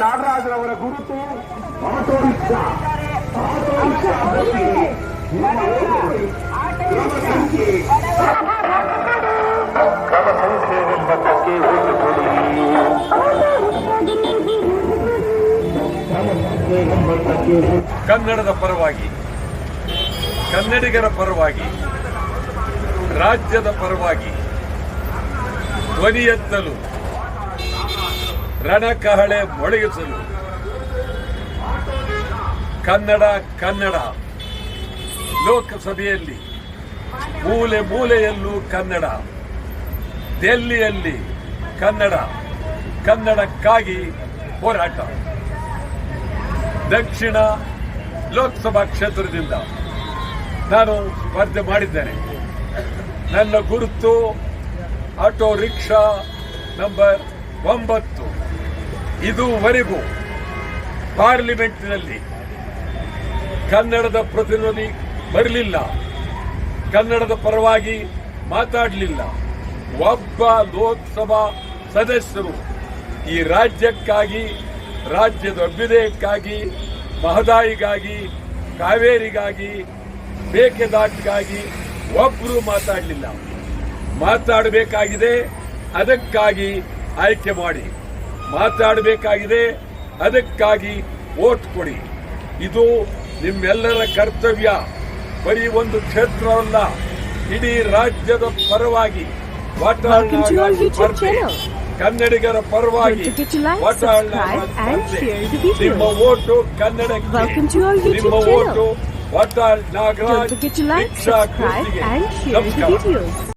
ನಾಗರಾಜರವರ ಗುರುತು auto auto ಕನ್ನಡದ ಪರವಾಗಿ ಕನ್ನಡಿಗರ ಪರವಾಗಿ ರಾಜ್ಯದ ಪರವಾಗಿ ಧ್ವನಿ ಎತ್ತಲು ರಣಕಹಳೆ ಮೊಳಗಿಸಲು. ಕನ್ನಡ ಕನ್ನಡ. ಲೋಕಸಭೆಯಲ್ಲಿ, ಮೂಲೆ ಮೂಲೆಯಲ್ಲೂ ಕನ್ನಡ. ದೆಲ್ಲಿಯಲ್ಲಿ ಕನ್ನಡ. ಕನ್ನಡಕ್ಕಾಗಿ ಹೋರಾಟ. ದಕ್ಷಿಣ ಲೋಕಸಭಾ ಕ್ಷೇತ್ರದಿಂದ ನಾನು ಸ್ಪರ್ಧೆ ಮಾಡಿದ್ದೇನೆ. ನನ್ನ ಗುರುತು ಆಟೋ ರಿಕ್ಷಾ ನಂಬರ್ ಒಂಬತ್ತು. ಇದುವರೆಗೂ ಪಾರ್ಲಿಮೆಂಟ್ನಲ್ಲಿ ಕನ್ನಡದ ಪ್ರತಿನಿಧಿ ಬರಲಿಲ್ಲ. ಕನ್ನಡದ ಪರವಾಗಿ ಮಾತಾಡಲಿಲ್ಲ. ಒಬ್ಬ ಲೋಕಸಭಾ ಸದಸ್ಯರು ಈ ರಾಜ್ಯಕ್ಕಾಗಿ, ರಾಜ್ಯದ ಅಭ್ಯುದಯಕ್ಕಾಗಿ, ಮಹದಾಯಿಗಾಗಿ, ಕಾವೇರಿಗಾಗಿ ಬೇಕೆದಾಟ್ಗಾಗಿ ಒಬ್ಬರು ಮಾತಾಡಲಿಲ್ಲ. ಮಾತಾಡಬೇಕಾಗಿದೆ. ಅದಕ್ಕಾಗಿ ಆಯ್ಕೆ ಮಾಡಿ. ಮಾತಾಡಬೇಕಾಗಿದೆ. ಅದಕ್ಕಾಗಿ ವೋಟ್ ಕೊಡಿ. ಇದು ನಿಮ್ಮೆಲ್ಲರ ಕರ್ತವ್ಯ. ಬರೀ ಒಂದು ಕ್ಷೇತ್ರವಲ್ಲ ಇಡೀ ರಾಜ್ಯದ ಪರವಾಗಿ. ಕನ್ನಡಿಗರ ಪರವಾಗಿ. ನಿಮ್ಮ ಓಟು ಕನ್ನಡಕ್ಕೆ. ನಿಮ್ಮ. ಓಟು ವಾಟಾಳ್ ನಾಗರಾಜ್